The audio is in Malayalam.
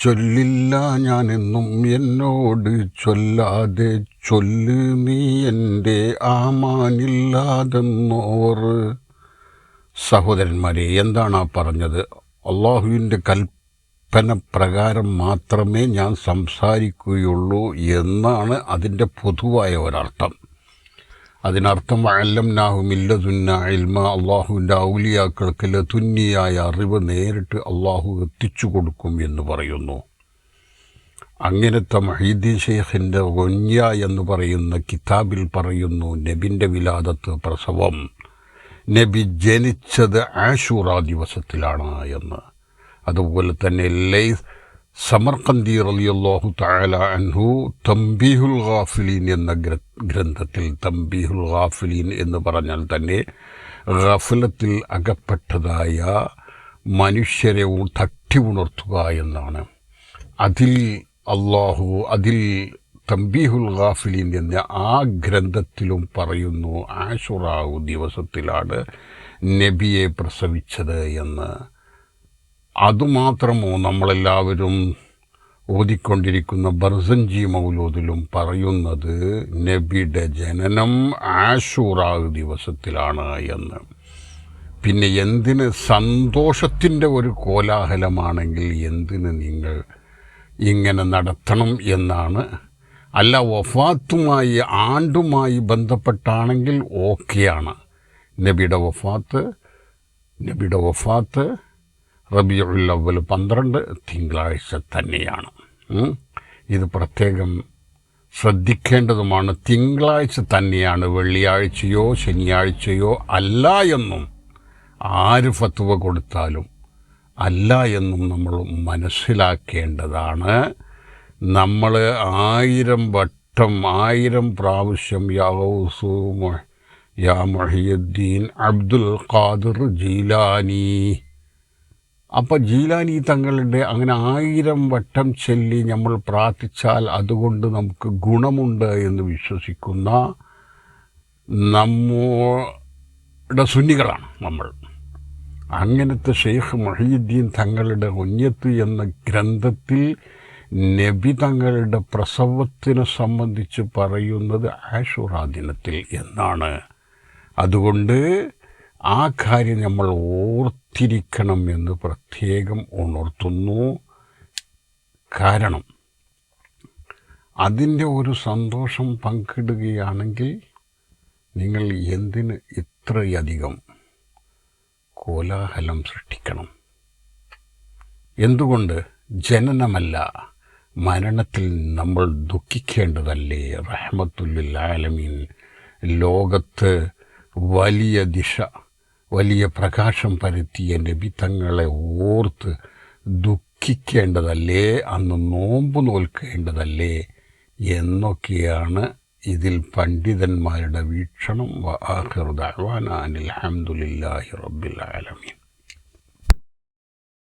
ചൊല്ലില്ല ഞാനെന്നും എന്നോട് ചൊല്ലാതെ ചൊല്ല് നീ എന്റെ ആമാനില്ലാതെന്നോർ. സഹോദരന്മാരെ എന്താണ് ആ പറഞ്ഞത്? അള്ളാഹുവിന്റെ കൽപ്പന പ്രകാരം മാത്രമേ ഞാൻ സംസാരിക്കുകയുള്ളൂ എന്നാണ് അതിന്റെ പൊതുവായ ഒരർത്ഥം. അതിനർത്ഥം അല്ലം നാഹുമില്ലതുന്ന ഇൽമ അള്ളാഹുവിന്റെ ഔലിയാക്കൾക്ക് ലതുന്നിയായ അറിവ് നേരിട്ട് അള്ളാഹു എത്തിച്ചു കൊടുക്കും എന്ന് പറയുന്നു. അങ്ങനത്തെ മഹീദ്ദീൻ ഷെയ്ഖിന്റെ ഒഞ്ഞ എന്ന് പറയുന്ന കിതാബിൽ പറയുന്നു നബിന്റെ വിലാദത്ത് പ്രസവം നബി ജനിച്ചത് ആഷൂറ ദിവസത്തിലാണ് എന്ന്. അതുപോലെ തന്നെ ലൈസ് സമർക്കന്തി റലിയല്ലാഹു തആല അൻഹു തംബീഹുൽ ഗാഫിലീൻ എന്ന ഗ്രന്ഥത്തിൽ തംബീഹുൽ ഗാഫിലീൻ എന്ന് പറഞ്ഞാൽ തന്നെ ഗഫലത്തിൽ അകപ്പെട്ടതായ മനുഷ്യരെ തട്ടി ഉണർത്തുക എന്നാണ്. അതിൽ അള്ളാഹു അതിൽ തംബീഹുൽ ഗാഫിലീൻ എന്ന ആ ഗ്രന്ഥത്തിലും പറയുന്നു ആഷുറാവു ദിവസത്തിലാണ് നബിയെ പ്രസവിച്ചത് എന്ന്. അതുമാത്രമോ നമ്മളെല്ലാവരും ഓതിക്കൊണ്ടിരിക്കുന്ന ബർസഞ്ചി മൗലൂദിലും പറയുന്നത് നബിയുടെ ജനനം ആഷൂറാവ് ദിവസത്തിലാണ് എന്ന്. പിന്നെ എന്തിന് സന്തോഷത്തിന്റെ ഒരു കോലാഹലമാണെങ്കിൽ എന്തിന് നിങ്ങൾ ഇങ്ങനെ നടത്തണം എന്നാണ്. അല്ല വഫാത്തുമായി ആണ്ടുമായി ബന്ധപ്പെട്ടാണെങ്കിൽ ഓക്കെയാണ്. നബിയുടെ വഫാത്ത് നബിയുടെ വഫാത്ത് റബിയുൽ അവൽ പന്ത്രണ്ട് തിങ്കളാഴ്ച തന്നെയാണ്. ഇത് പ്രത്യേകം ശ്രദ്ധിക്കേണ്ടതുമാണ്. തിങ്കളാഴ്ച തന്നെയാണ് വെള്ളിയാഴ്ചയോ ശനിയാഴ്ചയോ അല്ല എന്നും ആര് ഫത്വ കൊടുത്താലും അല്ല എന്നും നമ്മൾ മനസ്സിലാക്കേണ്ടതാണ്. നമ്മൾ ആയിരം വട്ടം ആയിരം പ്രാവശ്യം യാവൂസു യാ മൊഹിയുദ്ദീൻ അബ്ദുൽ ഖാദിർ ജീലാനി അപ്പം ജീലാനി തങ്ങളുടെ അങ്ങനെ ആയിരം വട്ടം ചൊല്ലി നമ്മൾ പ്രാർത്ഥിച്ചാൽ അതുകൊണ്ട് നമുക്ക് ഗുണമുണ്ട് എന്ന് വിശ്വസിക്കുന്ന നമ്മുടെ സുന്നികളാണ് നമ്മൾ. അങ്ങനത്തെ ഷെയ്ഖ് മൊഹീദ്ദീൻ തങ്ങളുടെ ഒഞ്ഞത്ത് എന്ന ഗ്രന്ഥത്തിൽ നബി തങ്ങളുടെ പ്രസവത്തിനെ സംബന്ധിച്ച് പറയുന്നത് ആഷുറാ ദിനത്തിൽ എന്നാണ്. അതുകൊണ്ട് ആ കാര്യം നമ്മൾ ഓർത്തിരിക്കണം എന്ന് പ്രത്യേകം ഉണർത്തുന്നു. കാരണം അതിന്റെ ഒരു സന്തോഷം പങ്കിടുകയാണെങ്കിൽ നിങ്ങൾ എന്തിന് ഇത്രയധികം കോലാഹലം സൃഷ്ടിക്കണം? എന്തുകൊണ്ട് ജനനമല്ല മരണത്തിൽ നമ്മൾ ദുഃഖിക്കേണ്ടതല്ലേ? റഹ്മത്തുല്ലിൽ ആലമീൻ ലോകത്ത് വലിയ ദിശ വലിയ പ്രകാശം പരത്തിയ നബിത്തങ്ങളെ ഓർത്ത് ദുഃഖിക്കേണ്ടതല്ലേ? അന്ന് നോമ്പ് നോൽക്കേണ്ടതല്ലേ? എന്നൊക്കെയാണ് ഇതിൽ പണ്ഡിതന്മാരുടെ വീക്ഷണം. ആഹിർ ദഅ്വാന റബ്ബിൽ ആലമീൻ.